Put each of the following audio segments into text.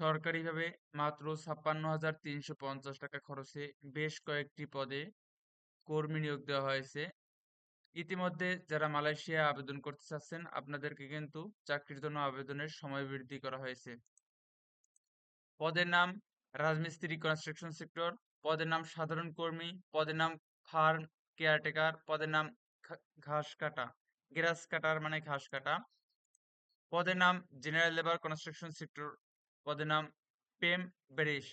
সরকারিভাবে মাত্র ছাপ্পান্ন হাজার তিনশো পঞ্চাশ টাকা খরচে বেশ কয়েকটি পদে কর্মী নিয়োগ দেওয়া হয়েছে। ইতিমধ্যে যারা মালয়েশিয়া আবেদন করতে চাচ্ছেন, আপনাদেরকে কিন্তু চাকরির জন্য আবেদনের সময় বৃদ্ধি করা হয়েছে। পদের নাম রাজমিস্ত্রি, কনস্ট্রাকশন সেক্টর, পদের নাম সাধারণ কর্মী, পদের নাম ফার্ম কেয়ারটেকার, পদের নাম ঘাস কাটা, গ্রাস কাটার মানে ঘাস কাটা, পদের নাম জেনারেল লেবার, কনস্ট্রাকশন সেক্টর পদের নাম পেম বেরিশ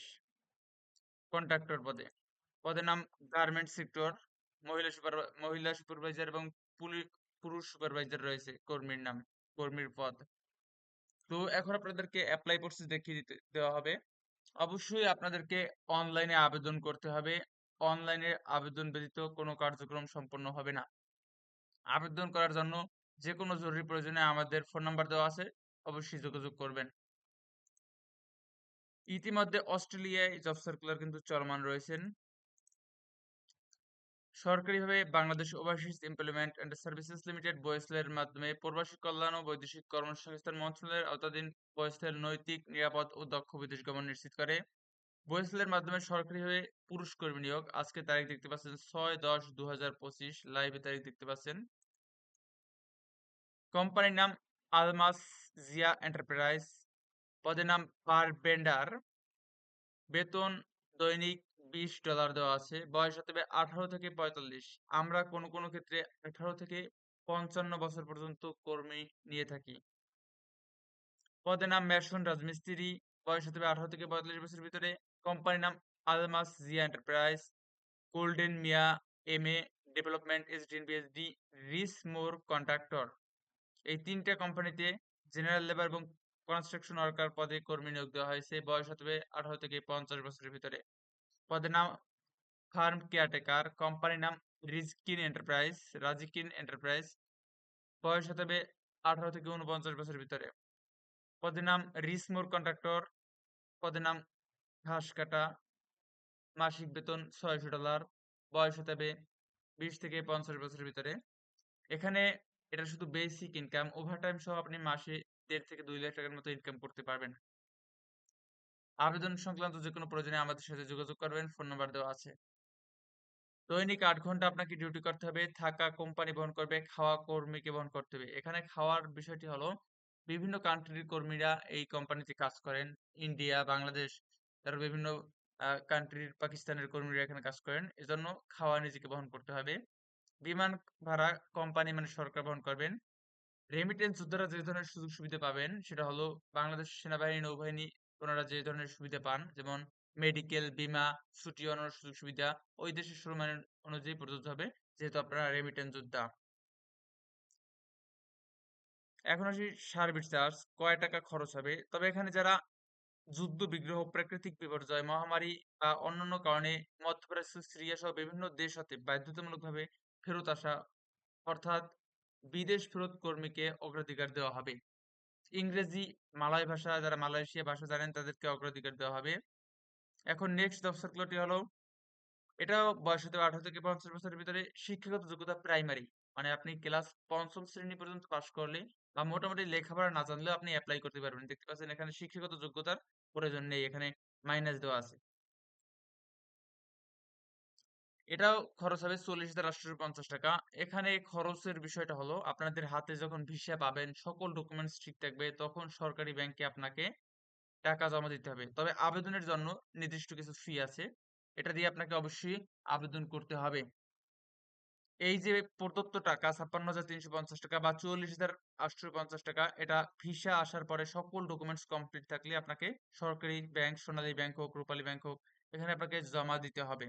কন্ট্রাক্টর পদে। পদের নাম গার্মেন্ট সেক্টর মহিলা সুপার, মহিলা সুপারভাইজার এবং পুরুষ সুপারভাইজার রয়েছে কর্মীর নাম, কর্মীর পদ। তো এখন আপনাদেরকে অ্যাপ্লাই প্রসেস দেখিয়ে দিতে, দেওয়া হবে। অবশ্যই আপনাদেরকে অনলাইনে আবেদন করতে হবে। অনলাইনে আবেদন ব্যতীত কোনো কার্যক্রম সম্পন্ন হবে না। আবেদন করার জন্য যে কোনো জরুরি প্রয়োজনে আমাদের ফোন নাম্বার দেওয়া আছে, অবশ্যই যোগাযোগ করবেন। ইতিমধ্যে অস্ট্রেলিয়ায় জব সার্কুলার কিন্তু চলমান রয়েছেন। সরকারিভাবে Bangladesh overseas employment and services limited বয়েসলের মাধ্যমে প্রবাসী কল্যাণ ও বৈদেশিক কর্মসংস্থান মন্ত্রণালয়ের আওতাধীন বয়েসলের নৈতিক, নিরাপদ ও দক্ষ বিদেশ গমন নিশ্চিত করে। বয়েসলের মাধ্যমে সরকারিভাবে পুরুষ কর্মী নিয়োগ আজকে তারিখ দেখতে পাচ্ছেন ছয় দশ দু হাজার পঁচিশ, লাইভে তারিখ দেখতে পাচ্ছেন। কোম্পানির নাম আলমাস জিয়া এন্টারপ্রাইজ পদের নাম পার বেন্ডার। বেতন দৈনিক বিশ ডলার দেওয়া আছে। বয়স হতে হবে আঠারো থেকে পঁয়তাল্লিশ। আমরা কোনো কোনো ক্ষেত্রে আঠারো থেকে পঞ্চান্ন বছর পর্যন্ত কর্মী নিয়ে থাকি। পদের নাম মেশন রাজমিস্ত্রি বয়স হতে হবে আঠারো থেকে পঁয়তাল্লিশ বছরের ভিতরে। কোম্পানির নাম Almas Zia enterprise. Golden Mia, M A, development SDN BSD Rees more contractor. এই তিনটা কোম্পানিতে জেনারেল লেবার এবং কনস্ট্রাকশন ওয়ার্কার পদে কর্মী নিয়োগ দেওয়া হয়েছে। বয়স হতে হবে আঠারো থেকে পঞ্চাশ বছরের ভিতরে। পদের নাম ফার্ম কেয়ারটেকার। কোম্পানির নাম রিজকিন এন্টারপ্রাইজ, রাজিকিন এন্টারপ্রাইজ। বয়স হতে হবে আঠারো থেকে উনপঞ্চাশ বছরের ভিতরে। পদের নাম রিসমোর কন্ট্রাক্টর। পদের নাম ঘাস কাটা। মাসিক বেতন ছয়শো ডলার। বয়স হতে হবে বিশ থেকে পঞ্চাশ বছরের ভিতরে। এখানে এটা শুধু বেসিক ইনকাম ওভারটাইম সহ আপনি মাসে দেড় থেকে দুই লাখ টাকার মতো ইনকাম করতে পারবেন। আবেদন সংক্রান্ত যে কোনো প্রয়োজনে আমাদের সাথে যোগাযোগ করবেন ফোন নাম্বার দেওয়া আছে। দৈনিক আট ঘণ্টা আপনাকে ডিউটি করতে হবে, থাকা কোম্পানি বহন করবে, খাওয়া কর্মীকে বহন করতে হবে। এখানে খাওয়ার বিষয়টি হলো, বিভিন্ন কান্ট্রির কর্মীরা এই কোম্পানিতে কাজ করেন। ইন্ডিয়া বাংলাদেশ তারা বিভিন্ন কান্ট্রির পাকিস্তানের কর্মীরা এখানে কাজ করেন। এজন্য খাওয়া নিজেকে বহন করতে হবে। বিমান ভাড়া কোম্পানি মানে সরকার বহন করবেন। রেমিটেন্স যোদ্ধারা যে ধরনের সুযোগ সুবিধা পাবেন, সেটা হলো বাংলাদেশ সেনাবাহিনী, নৌবাহিনী, ওনারা যে ধরনের সুবিধা পান, যেমন মেডিকেল বিমা, ছুটি অন্যান্য সুযোগ সুবিধা, ওই দেশের সম্মান অনুযায়ী প্রযোজ্য হবে, যেহেতু আপনারা রেমিটেন্স যোদ্ধা। এখন আসি সার্ভিস চার্জ, কয় টাকা খরচ হবে? তবে এখানে যারা যুদ্ধ, বিগ্রহ, প্রাকৃতিক বিপর্যয়, মহামারী বা অন্যান্য কারণে মধ্যপ্রাচ্য, সিরিয়া সহ বিভিন্ন দেশ হতে বাধ্যতামূলকভাবে ফেরত আসা, অর্থাৎ বিদেশ ফেরত কর্মীকে অগ্রাধিকার দেওয়া হবে। ইংরেজি, মালয় ভাষা যারা মালয়েশিয়া ভাষা জানেন তাদেরকে অগ্রাধিকার দেওয়া হবে। এখন নেক্সট জব সার্কুলারটি হলো, এটাও বয়স হতে আঠারো থেকে পঞ্চাশ বছরের ভিতরে শিক্ষাগত যোগ্যতা প্রাইমারি মানে আপনি ক্লাস পঞ্চম শ্রেণি পর্যন্ত পাশ করলে বা মোটামুটি লেখাপড়া না জানলেও আপনি অ্যাপ্লাই করতে পারবেন। দেখতে পাচ্ছেন এখানে শিক্ষাগত যোগ্যতার প্রয়োজন নেই, এখানে মাইনাস দেওয়া আছে। এটাও খরচ হবে চল্লিশ হাজার আটশো পঞ্চাশ টাকা। এখানে খরচের বিষয়টা হলো, আপনাদের হাতে যখন ভিসা পাবেন, সকল ডকুমেন্টস ঠিক থাকবে, তখন সরকারি ব্যাংকে আপনাকে টাকা জমা দিতে হবে। তবে আবেদনের জন্য নির্দিষ্ট কিছু ফি আছে। এটা দিয়ে আপনাকে অবশ্যই আবেদন করতে হবে। এই যে প্রদত্ত টাকা, ছাপ্পান্ন হাজার তিনশো পঞ্চাশ টাকা বা চল্লিশ হাজার আটশো পঞ্চাশ টাকা, এটা ভিসা আসার পরে সকল ডকুমেন্টস কমপ্লিট থাকলে আপনাকে সরকারি ব্যাংক, সোনালী ব্যাংক হোক, রূপালী ব্যাংক হোক, এখানে আপনাকে জমা দিতে হবে।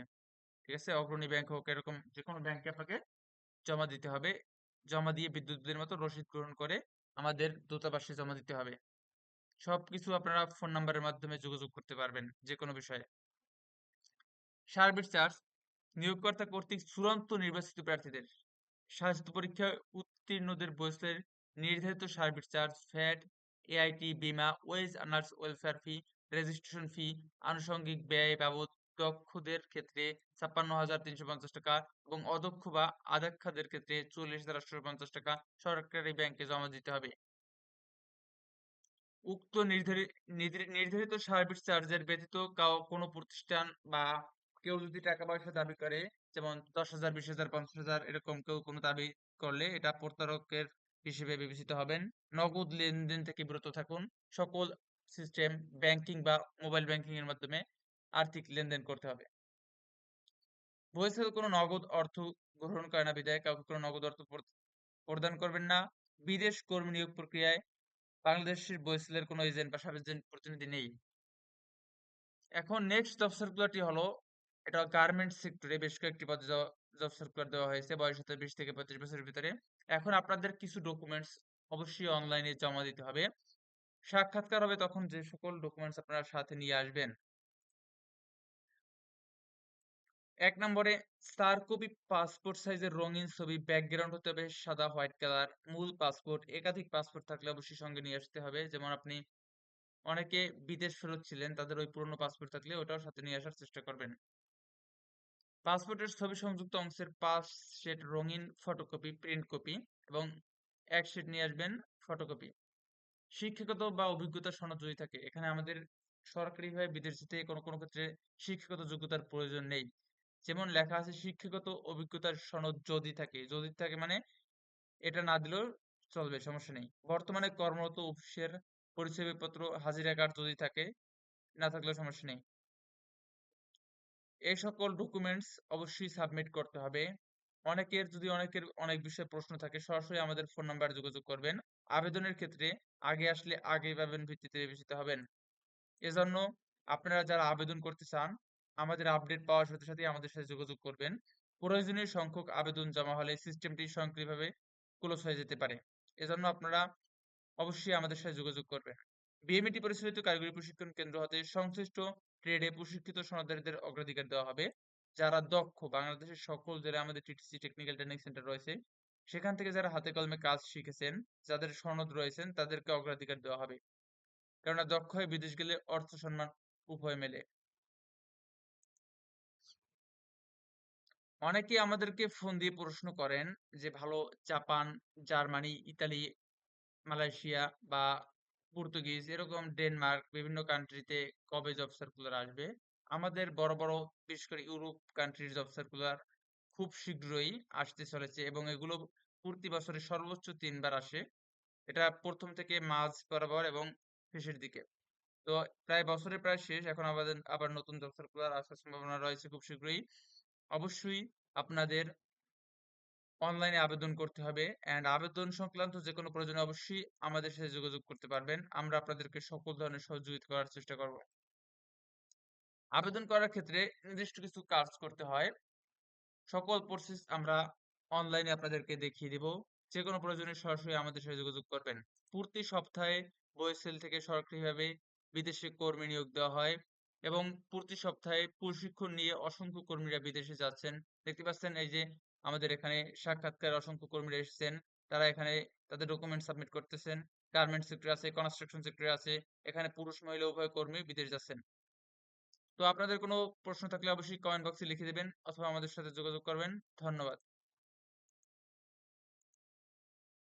ঠিক আছে? অগ্রণী ব্যাংক হোক, এরকম যে কোনো ব্যাংকে আপনাকে জমা দিতে হবে। জমা দিয়ে বিদ্যুৎ বিলের মতো রসিদ গ্রহণ করে আমাদের দূতাবাসে জমা দিতে হবে। সবকিছু আপনারা ফোন নাম্বারের মাধ্যমে যোগাযোগ করতে পারবেন যে কোনো বিষয়ে। সার্ভিস চার্জ নিয়োগকর্তা কর্তৃক চূড়ান্ত নির্বাচিত প্রার্থীদের। স্বাস্থ্য পরীক্ষায় উত্তীর্ণদের বয়সের নির্ধারিত সার্ভিস চার্জ ফ্যাট এআইটি বিমা wage earners welfare fee registration fee আনুষঙ্গিক ব্যয় বাবদ দক্ষদের ক্ষেত্রে ছাপ্পান্ন হাজার তিনশো পঞ্চাশ টাকা এবং অদক্ষ বা আদক্ষাদের ক্ষেত্রে চল্লিশ হাজার আটশো পঞ্চাশ টাকা সরকারি ব্যাংকে জমা দিতে হবে। উক্ত নির্ধারি- নির্ধারি- নির্ধারিত সার্ভিস চার্জের ব্যতীত কোনো প্রতিষ্ঠান বা কেউ যদি টাকা পয়সা দাবি করে, যেমন দশ হাজার, বিশ হাজার, পঞ্চাশ হাজার এরকম কেউ কোনো দাবি করলে এটা প্রতারকের হিসেবে বিবেচিত হবেন। নগদ লেনদেন থেকে বিরত থাকুন। সকল সিস্টেম ব্যাংকিং বা মোবাইল ব্যাংকিং এর মাধ্যমে আর্থিক লেনদেন করতে হবে। বইসেল কোনো নগদ অর্থ গ্রহণ করে না বিধায় কাউকে কোনো নগদ অর্থ প্রদান করবেন না। বিদেশ কর্মী নিয়োগ প্রক্রিয়ায় বাংলাদেশের বইসেলের কোনো এজেন্ট বা সাব এজেন্ট প্রতিনিধি নেই। এখন নেক্সট জব সার্কুলারটি হলো, এটা গার্মেন্টস সেক্টরে বেশ কয়েকটি পদে জব সার্কুলার দেওয়া হয়েছে, বয়স হতে বিশ থেকে পঁয়ত্রিশ বছরের ভিতরে। এখন আপনাদের কিছু ডকুমেন্টস অবশ্যই অনলাইনে জমা দিতে হবে। সাক্ষাৎকার হবে তখন যে সকল ডকুমেন্টস আপনারা সাথে নিয়ে আসবেন। এক নম্বরে চার কপি পাসপোর্ট সাইজের রঙিন ছবি ব্যাকগ্রাউন্ড হতে হবে সাদা হোয়াইট কালার মূল পাসপোর্ট, একাধিক পাসপোর্ট থাকলে অবশ্যই সঙ্গে নিয়ে আসতে হবে। যেমন আপনি অনেকে বিদেশ ফেরত ছিলেন, তাদের ওই পুরনো পাসপোর্ট থাকলে ওটাও সাথে নিয়ে আসার চেষ্টা করবেন। পাসপোর্টের ছবি সংযুক্ত অংশের পাঁচ সেট রঙিন ফটোকপি প্রিন্ট কপি এবং এক সেট নিয়ে আসবেন ফটোকপি শিক্ষাগত বা অভিজ্ঞতা সনদ যদি থাকে, এখানে আমাদের সরকারিভাবে বিদেশ যেতে কোনো কোনো ক্ষেত্রে শিক্ষাগত যোগ্যতার প্রয়োজন নেই। যেমন লেখা আছে, শিক্ষাগত অভিজ্ঞতার সনদ যদি থাকে। যদি থাকে মানে এটা না দিলেও চলবে, সমস্যা নেই। বর্তমানে কর্মরত অফিসের পরিচয়পত্র হাজিরা কার্ড যদি থাকে, না থাকলেও সমস্যা নেই। এই সকল ডকুমেন্টস অবশ্যই সাবমিট করতে হবে। অনেকের, যদি অনেকের অনেক বিষয়ে প্রশ্ন থাকে, সরাসরি আমাদের ফোন নাম্বার যোগাযোগ করবেন। আবেদনের ক্ষেত্রে আগে আসলে আগে পাবেন ভিত্তিতে বিবেচিত হবেন। এজন্য আপনারা যারা আবেদন করতে চান আমাদের আপডেট পাওয়ার সাথে সাথে আমাদের সাথে যোগাযোগ করবেন। প্রয়োজনীয় সংখ্যক আবেদন জমা হলে সিস্টেমটি স্বয়ংক্রিয়ভাবে ক্লোজ হয়ে যেতে পারে। এজন্য আপনারা অবশ্যই আমাদের সাথে যোগাযোগ করবেন। বিএমইটি পরিচালিত কারিগরি প্রশিক্ষণ কেন্দ্র হতে সংশ্লিষ্ট ট্রেডে প্রশিক্ষিত সনদারীদের অগ্রাধিকার দেওয়া হবে। যারা দক্ষ, বাংলাদেশের সকল জেলায় আমাদের টিটিসি টেকনিক্যাল ট্রেনিং সেন্টার রয়েছে, সেখান থেকে যারা হাতে কলমে কাজ শিখেছেন, যাদের সনদ রয়েছেন, তাদেরকে অগ্রাধিকার দেওয়া হবে। কেননা দক্ষ হয়ে বিদেশ গেলে অর্থ সম্মান উভয় মেলে। অনেকে আমাদেরকে ফোন দিয়ে প্রশ্ন করেন যে, ভালো জাপান, জার্মানি, ইতালি, মালয়েশিয়া বা পর্তুগিজ এরকম ডেনমার্ক বিভিন্ন কান্ট্রিতে কবে জব সার্কুলার আসবে? আমাদের বড় বড়, বিশেষ করে ইউরোপ কান্ট্রির জব সার্কুলার খুব শীঘ্রই আসতে চলেছে এবং এগুলো প্রতি বছরে সর্বোচ্চ তিনবার আসে। এটা প্রথম থেকে মাঝ বরাবর এবং শেষের দিকে। তো প্রায় বছরের প্রায় শেষ। এখন আমাদের আবার নতুন জব সার্কুলার আসার সম্ভাবনা রয়েছে খুব শীঘ্রই। অবশ্যই আপনাদের অনলাইনে আবেদন করতে হবে অ্যান্ড আবেদন সংক্রান্ত যে কোনো প্রয়োজনে অবশ্যই আমাদের সাথে যোগাযোগ করতে পারবেন। আমরা আপনাদেরকে সকল ধরনের সহযোগিতা করার চেষ্টা করব। আবেদন করার ক্ষেত্রে নির্দিষ্ট কিছু কাজ করতে হয়। সকল প্রসেস আমরা অনলাইনে আপনাদেরকে দেখিয়ে দিব। যে কোনো প্রয়োজনে সরাসরি আমাদের সাথে যোগাযোগ করবেন। প্রতি সপ্তাহে বইসেল থেকে সরকারিভাবে বিদেশে কর্মী নিয়োগ দেওয়া হয়। এবং প্রতি সপ্তাহে প্রশিক্ষণ নিয়ে অসংখ্য কর্মীরা বিদেশে যাচ্ছেন। দেখতে পাচ্ছেন এই যে আমাদের এখানে সাক্ষাৎকার অসংখ্য কর্মীরা এসেছেন। তারা এখানে তাদের ডকুমেন্ট সাবমিট করতেছেন। গার্মেন্ট সেক্টর আছে কনস্ট্রাকশন সেক্টর আছে, এখানে পুরুষ, মহিলা, উভয় কর্মী বিদেশ যাচ্ছেন। তো আপনাদের কোনো প্রশ্ন থাকলে অবশ্যই কমেন্ট বক্সে লিখে দেবেন অথবা আমাদের সাথে যোগাযোগ করবেন। ধন্যবাদ।